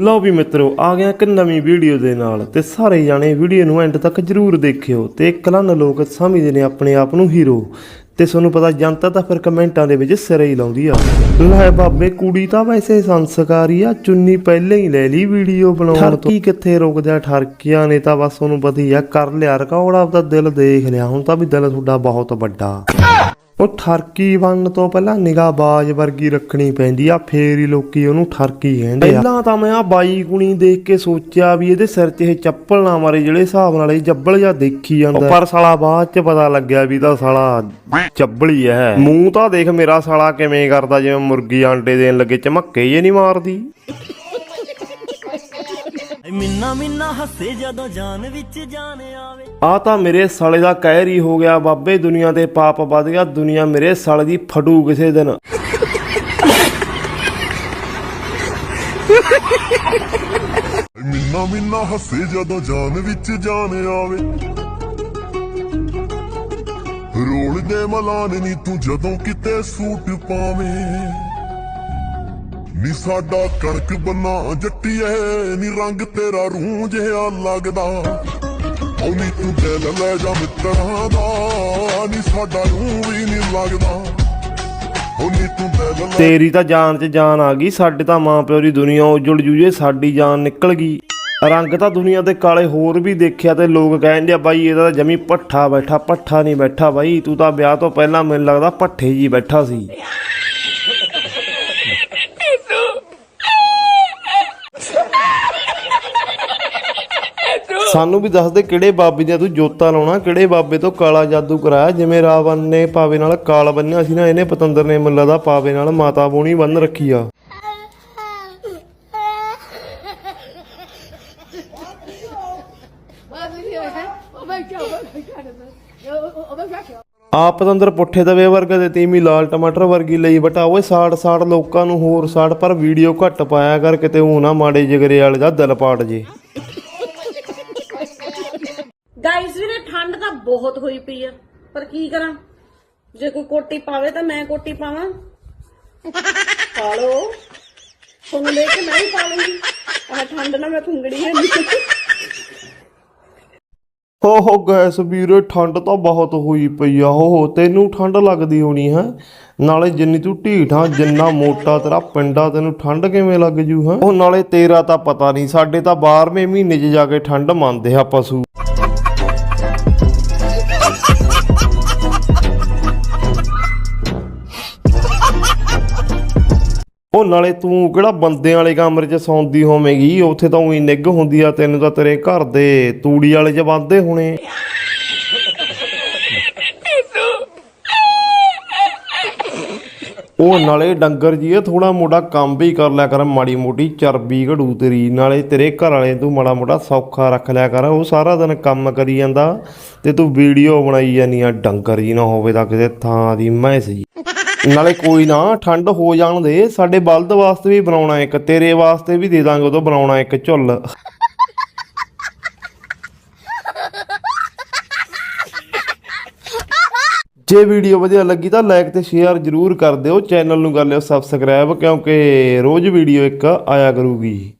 ਲਓ ਵੀ ਮਿੱਤਰੋ, ਆ ਗਿਆ ਇੱਕ ਨਵੀਂ ਵੀਡੀਓ ਦੇ ਨਾਲ ਤੇ ਸਾਰੇ ਜਾਣੇ ਵੀਡੀਓ ਨੂੰ ਐਂਡ ਤੱਕ ਜਰੂਰ ਦੇਖਿਓ ਤੇ ਕਲਨ ਲੋਕ ਸਮਝਦੇ ਨੇ ਆਪਣੇ ਆਪ ਨੂੰ ਹੀਰੋ। ਤੇ ਤੁਹਾਨੂੰ ਪਤਾ ਜਨਤਾ ਤਾਂ ਫਿਰ ਕਮੈਂਟਾਂ ਦੇ ਵਿੱਚ ਸਿਰੇ ਹੀ ਲਾਉਂਦੀ ਆ। ਲੈ ਬਾਬੇ, ਕੁੜੀ ਤਾਂ ਵੈਸੇ ਸੰਸਕਾਰੀ ਆ, ਚੁੰਨੀ ਪਹਿਲੇ ਹੀ ਲੈ ਲਈ ਵੀਡੀਓ ਬਣਾਉਣ ਤੋਂ। ਕੀ ਕਿੱਥੇ ਰੁਕਦਾ, ਠਰਕੀਆਂ ਨੇ ਤਾਂ ਬਸ ਉਹਨੂੰ ਪਤਾ ਹੀ ਆ, ਕਰ ਲਿਆ ਰਿਕਾਰਡ ਆਪਦਾ ਦਿਲ ਦੇਖ ਲਿਆ। ਹੁਣ ਤਾਂ ਵੀ ਦਿਲ ਤੁਹਾਡਾ ਬਹੁਤ ਵੱਡਾ। ਉਹ ਠਰਕੀ ਬਣਨ ਤੋਂ ਪਹਿਲਾਂ ਨਿਗਾਹ ਬਾਜ ਵਰਗੀ ਰੱਖਣੀ ਪੈਂਦੀ ਆ ਫੇਰ ਹੀ ਲੋਕੀ ਉਹਨੂੰ ਠਰਕੀ ਕਹਿੰਦੇ ਆ। ਪਹਿਲਾਂ ਤਾਂ ਮੈਂ ਆ ਬਾਈ ਗੁਣੀ ਦੇਖ ਕੇ ਸੋਚਿਆ ਵੀ ਇਹਦੇ ਸਿਰ 'ਚ ਇਹ ਚੱਪਲ ਨਾ ਮਾਰੇ ਜਿਹੜੇ ਹਿਸਾਬ ਨਾਲ ਇਹ ਜੱਬਲ ਜਾਂ ਦੇਖੀ ਜਾਂਦਾ। ਪਰ ਸਾਲਾ ਬਾਅਦ 'ਚ ਪਤਾ ਲੱਗਿਆ ਵੀ ਤਾਂ ਸਾਲਾ ਚੱਬਲੀ ਐ ਮੂੰਹ ਤਾਂ ਦੇਖ ਮੇਰਾ ਸਾਲਾ ਕਿਵੇਂ ਕਰਦਾ ਜਿਵੇਂ ਮੁਰਗੀ ਆਂਡੇ ਦੇਣ ਲੱਗੇ ਚਮੱਕੇ ਜੇ ਨਹੀਂ ਮਾਰਦੀ। ਮਿੰਨਾ ਮਿੰਨਾ ਹੱਸੇ ਜਦੋਂ ਜਾਨ ਵਿੱਚ ਜਾਨ ਆਵੇ। ਆ ਤਾਂ ਮੇਰੇ ਸਾਲੇ ਦਾ ਕਹਿਰ ਹੀ ਹੋ ਗਿਆ ਬਾਬੇ ਦੁਨੀਆ ਤੇ ਪਾਪ ਵੱਧ ਗਿਆ ਦੁਨੀਆ ਮੇਰੇ ਸਾਲੇ ਦੀ ਫਟੂ ਕਿਸੇ ਦਿਨ। ਮਿੰਨਾ ਮਿੰਨਾ ਹੱਸੇ ਜਦੋਂ ਜਾਨ ਵਿੱਚ ਜਾਨ ਆਵੇ। ਰੋਲ ਦੇ ਮਲਾਨ ਨੀ ਤੂੰ ਜਦੋਂ ਕਿਤੇ ਸੂਟ ਪਾਵੇਂ। ਨੀ ਸਾਡਾ ਕਣਕ ਬੰਨਾ ਜੱਟੀਏ ਨੀ ਰੰਗ ਤੇਰਾ ਰੂਹ ਜਿਹਾ ਲੱਗਦਾ। ਉਹ ਨੀ ਤੂੰ ਦਿਲ ਲੈ ਜਾ ਮਿੱਤਰਾਂ ਦਾ, ਨੀ ਸਾਡਾ ਰੂਹ ਵੀ ਨੀ ਲੱਗਦਾ। ਤੇਰੀ ਤਾਂ ਜਾਨ 'ਚ ਜਾਨ ਆ ਗਈ, ਸਾਡੇ ਤਾਂ ਮਾਂ ਪਿਓ ਦੀ ਦੁਨੀਆ ਉਜੜ ਜੂਏ ਸਾਡੀ ਜਾਨ ਨਿਕਲ ਗਈ। ਰੰਗ ਤਾਂ ਦੁਨੀਆ ਤੇ ਕਾਲੇ ਹੋਰ ਵੀ ਦੇਖਿਆ ਤੇ ਲੋਕ ਕਹਿੰਦੇ ਆ ਬਾਈ ਇਹਦਾ ਤਾਂ ਜਮੀ ਪੱਠਾ ਬੈਠਾ, ਪੱਠਾ ਨਹੀਂ ਬੈਠਾ ਬਾਈ, ਤੂੰ ਤਾਂ ਵਿਆਹ ਤੋਂ ਪਹਿਲਾਂ ਮੈਨੂੰ ਲੱਗਦਾ ਪੱਠੇ ਜੀ ਬੈਠਾ ਸੀ। ਸਾਨੂੰ ਵੀ ਦੱਸ ਦੇ ਕਿਹੜੇ ਬਾਬੇ ਦੀਆਂ ਤੂੰ ਜੋਤਾਂ ਲਾਉਣਾ, ਕਿਹੜੇ ਬਾਬੇ ਤੋਂ ਕਾਲਾ ਜਾਦੂ ਕਰਾਇਆ? ਜਿਵੇਂ ਰਾਵਣ ਨੇ ਪਾਵੇ ਨਾਲ ਕਾਲ ਬੰਨਿਆ ਸੀ ਨਾ, ਇਹਨੇ ਪਤੰਦਰ ਨੇ ਮੈਨੂੰ ਦਾ ਪਾਵੇ ਨਾਲ ਮਾਤਾ ਬੋਣੀ ਬੰਨ ਰੱਖੀ ਆ। ਆ ਪਤੰਦਰ ਪੁੱਠੇ ਦਵੇ ਵਰਗਾ ਤੇ ਤੀਮੀ ਲਾਲ ਟਮਾਟਰ ਵਰਗੀ ਲਈ ਬਟਾ, ਓਏ ਸਾੜ ਸਾੜ ਲੋਕਾਂ ਨੂੰ ਹੋਰ ਸਾੜ, ਪਰ ਵੀਡੀਓ ਘੱਟ ਪਾਇਆ ਕਰ, ਕਿਤੇ ਉਹ ਨਾ ਮਾੜੇ ਜਿਗਰੇ ਵਾਲੇ ਦਾ ਦਿਲ ਪਾੜ ਜੇ। ਗਾਈਸ ਵੀਰੇ, ਠੰਡ ਤਾਂ ਬਹੁਤ ਹੋਈ ਪਈ ਆ। ਪਰ ਕੀ ਕਰਾਂ? ਜੇ ਕੋਈ ਕੋਟੀ ਪਾਵੇ ਤਾਂ ਮੈਂ ਕੋਟੀ ਪਾਵਾਂ। ਪਾ ਲਓ। ਤੁਹਾਨੂੰ ਲੈ ਕੇ ਮੈਂ ਵੀ ਪਾ ਲੂੰਗੀ। ਆਹ ਠੰਡ ਨਾਲ ਮੈਂ ਖੁੰਗੜੀ ਹੈ ਹੋ ਹੋ ਗੈਸ ਵੀਰੇ, ਠੰਡ ਤਾਂ ਬਹੁਤ ਹੋਈ ਪਈ ਆ। ਹੋ ਤੈਨੂੰ ਠੰਡ ਲੱਗਦੀ ਹੋਣੀ ਹੈ? ਨਾਲੇ ਜਿੰਨੀ ਤੂੰ ਢੀਠ ਆ, ਜਿੰਨਾ ਮੋਟਾ ਤੇਰਾ ਪਿੰਡਾ ਤੈਨੂੰ ਠੰਡ ਕਿਵੇਂ ਲੱਗ ਜੂ, ਹੈ? ਉਹ ਨਾਲੇ ਤੇਰਾ ਤਾਂ ਪਤਾ ਨਹੀਂ, ਸਾਡੇ ਤਾਂ 12ਵੇਂ ਮਹੀਨੇ 'ਚ ਜਾ ਕੇ ਠੰਡ ਮੰਨਦੇ ਆ ਪਸ਼ੂ। ਉਹ ਨਾਲੇ ਤੂੰ ਕਿਹੜਾ ਬੰਦਿਆਂ ਵਾਲੇ ਕਮਰੇ 'ਚ ਸੌਂਦੀ ਹੋਵੇਂਗੀ? ਉੱਥੇ ਤਾਂ ਉਹੀ ਨਿੱਗ ਹੁੰਦੀ ਆ, ਤੈਨੂੰ ਤਾਂ ਤੇਰੇ ਘਰ ਦੇ ਤੂੜੀ ਵਾਲੇ 'ਚ ਬੰਦੇ ਹੋਣੇ। ਉਹ ਨਾਲੇ ਡੰਗਰ ਜੀ, ਇਹ ਥੋੜਾ ਮੋਟਾ ਕੰਮ ਵੀ ਕਰ ਲਿਆ ਕਰ, ਮਾੜੀ ਮੋਟੀ ਚਰਬੀ ਘੜੂ ਤੇਰੀ। ਨਾਲੇ ਤੇਰੇ ਘਰ ਵਾਲੇ ਤੂੰ ਮਾੜਾ ਮੋਟਾ ਸੌਖਾ ਰੱਖ ਲਿਆ ਕਰ। ਉਹ ਸਾਰਾ ਦਿਨ ਕੰਮ ਕਰੀ ਜਾਂਦਾ ਤੇ ਤੂੰ ਵੀਡੀਓ ਬਣਾਈ ਜਾਨੀ ਆ। ਡੰਗਰ ਜੀ ਨਾ ਹੋਵੇ ਤਾਂ ਕਿਸੇ ਥਾਂ ਦੀ ਮੈਸ ਜੀ। ਨਾਲੇ ਕੋਈ ਨਾ, ਠੰਡ ਹੋ ਜਾਣ ਦੇ, ਸਾਡੇ ਬਲਦ ਵਾਸਤੇ ਵੀ ਬਣਾਉਣਾ ਇੱਕ, ਤੇਰੇ ਵਾਸਤੇ ਵੀ ਦੇ ਦਾਂਗੇ, ਉਦੋਂ ਬਣਾਉਣਾ ਇੱਕ ਝੁੱਲ। ਜੇ ਵੀਡੀਓ ਵਧੀਆ ਲੱਗੀ ਤਾਂ ਲਾਈਕ ਤੇ ਸ਼ੇਅਰ ਜਰੂਰ ਕਰ ਦਿਓ ਚੈਨਲ ਨੂੰ ਕਰ ਲਿਓ ਸਬਸਕ੍ਰਾਈਬ ਕਿਉਂਕਿ ਰੋਜ਼ ਵੀਡੀਓ ਇੱਕ ਆਇਆ ਕਰੂਗੀ।